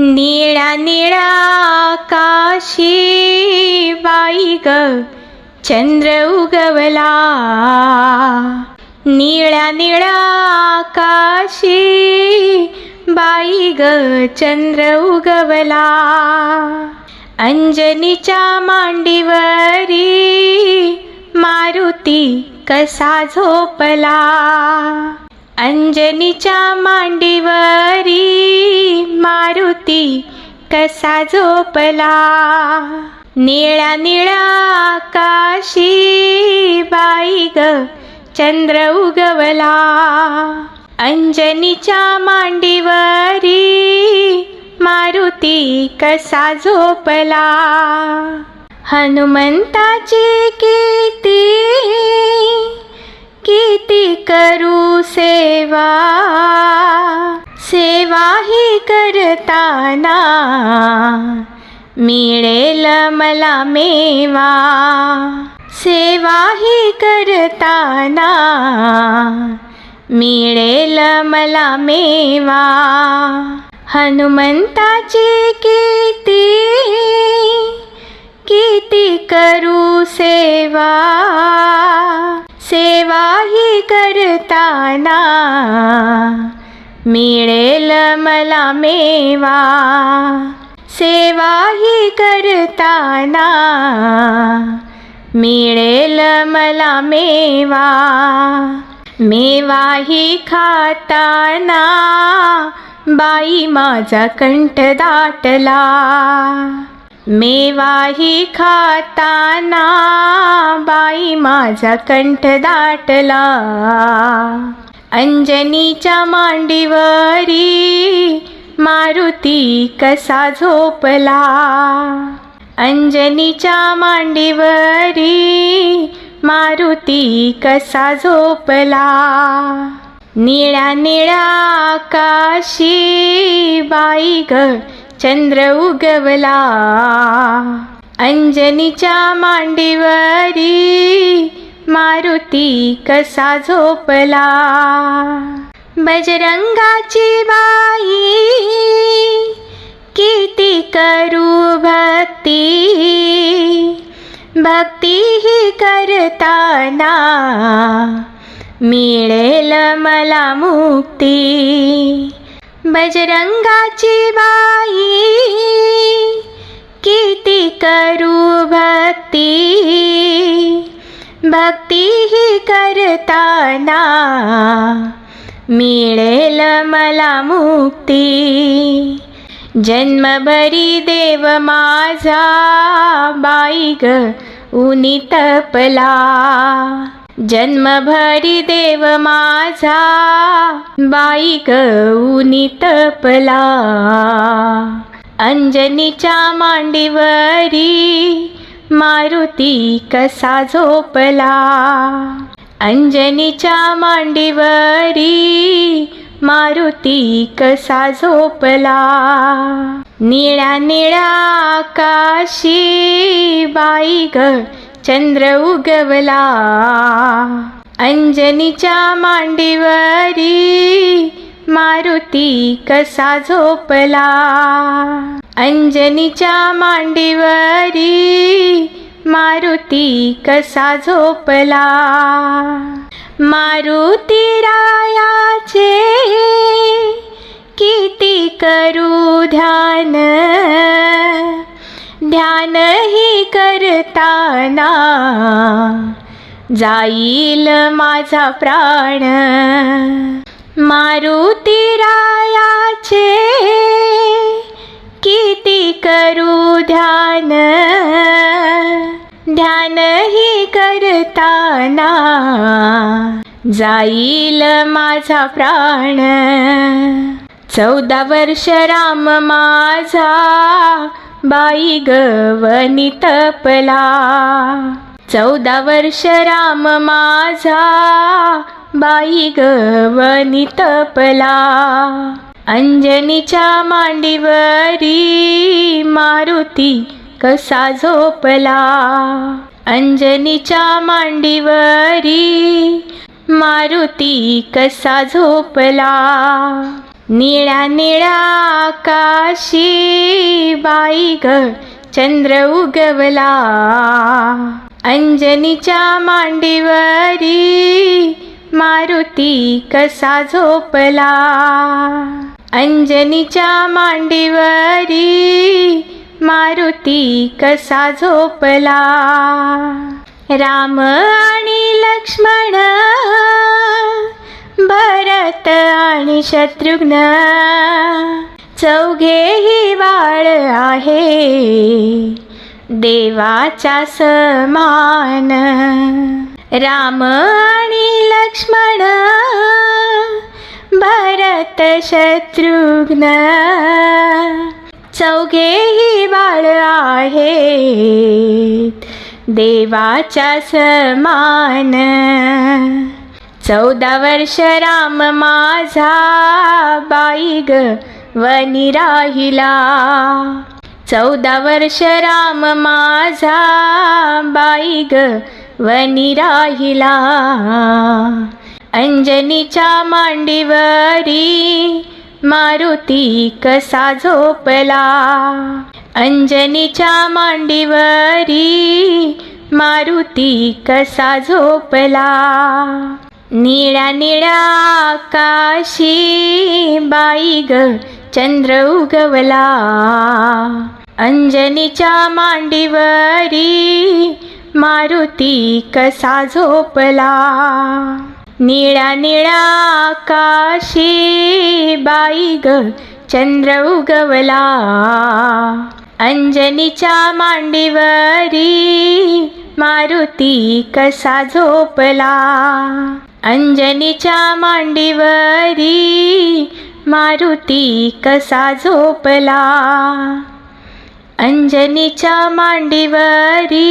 निळा निळा काशी बाई ग चंद्र उगवला. निळा निळा काशी बाई ग चंद्र उगवला. अंजनीच्या मांडीवरी मारुती कसा झोपला. अंजनीच्या मांडीवरी मारुती कसा झोपला? निळा निळा आकाशी बाई ग चंद्र उगवला. अंजनीच्या मांडीवरी मारुती कसा झोपला? हनुमंताची किती किती करू सेवा। सेवा ही करताना मिळेल मला मेवा। सेवा ही करताना मिळेल मला मेवा। हनुमंताची किती किती करू सेवा। सेवा ही करताना मिळेल मला मेवा. सेवा ही करताना मिळेल मला मेवा. मेवा ही खाताना बाई माझा कंठ दाटला. मेवाही खाताना बाई माझा कंठ दाटला. अंजनीच्या मांडीवरी मारुती कसा झोपला. अंजनीच्या मांडीवरी मारुती कसा झोपला. निळ्या निळ्या आकाशी बाई ग चंद्र उगवला. अंजनीच्या मांडीवरी मारुती कसा झोपला. बजरंगाची बाई किती करू भक्ती. भक्ती ही करताना मिळेल मला मुक्ती. बजरंगाची बाई किती करू भक्ती? भक्ती ही करताना मिळेल मला मुक्ती. जन्मभरी देव माझा बाई ग उनी तपला. जन्मभरी देव माझा बाई ग उनी तपला अंजनीच्या मांडीवरी मारुती कसा झोपला. अंजनीच्या मांडीवरी मारुती कसा झोपला. निळ्या निळ्या आकाशी बाई ग चंद्र उगवला. अंजनीच्या मांडीवरी मारुती कसा झोपला. अंजनीच्या मांडीवरी मारुती कसा झोपला. मारुती रायाचे किती करू ध्यान. ध्यान ही करताना जाईल माझा प्राण. मारुती रायाचे किती करू ध्यान? ध्यान ही करताना जाईल माझा प्राण. चौदा वर्ष राम माझा बाई गवनी तपला चौदा वर्ष राम माझा. बाई गवनी तपला अंजनीच्या मांडीवरी मारुती कसा झोपला. अंजनीच्या मांडीवरी मारुती कसा झोपला. निळा निळा आकाशी बाई ग चंद्र उगवला. अंजनीच्या मांडीवरी मारुती कसा झोपला. अंजनीच्या मांडीवरी मारुती कसा झोपला. राम आणि लक्ष्मण आणि शत्रुघ्न चौघेही वाळ आहे. देवाचा समान राम आणि लक्ष्मण भरत शत्रुघ्न चौघेही बाळ आहेत देवाच्या समान चौदा वर्ष राम माझा बाई ग वनी राहिला. चौदा वर्ष राम माझा बाई ग वनी राहिला. अंजनीच्या मांडीवरी मारुती कसा झोपला. अंजनीच्या मांडीवरी मारुती कसा झोपला. निळ्या निळ्या आकाशी बाई ग चंद्र उगवला. अंजनीच्या मांडीवरी मारुती कसा झोपला. निळ्या निळ्या आकाशी बाई ग चंद्र उगवला. अंजनीच्या मांडीवरी मारुती कसा झोपला. अंजनीच्या मांडीवरी मारुती कसा झोपला? अंजनीच्या मांडीवरी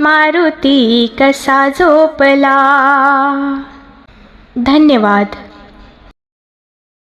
मारुती कसा झोपला? धन्यवाद.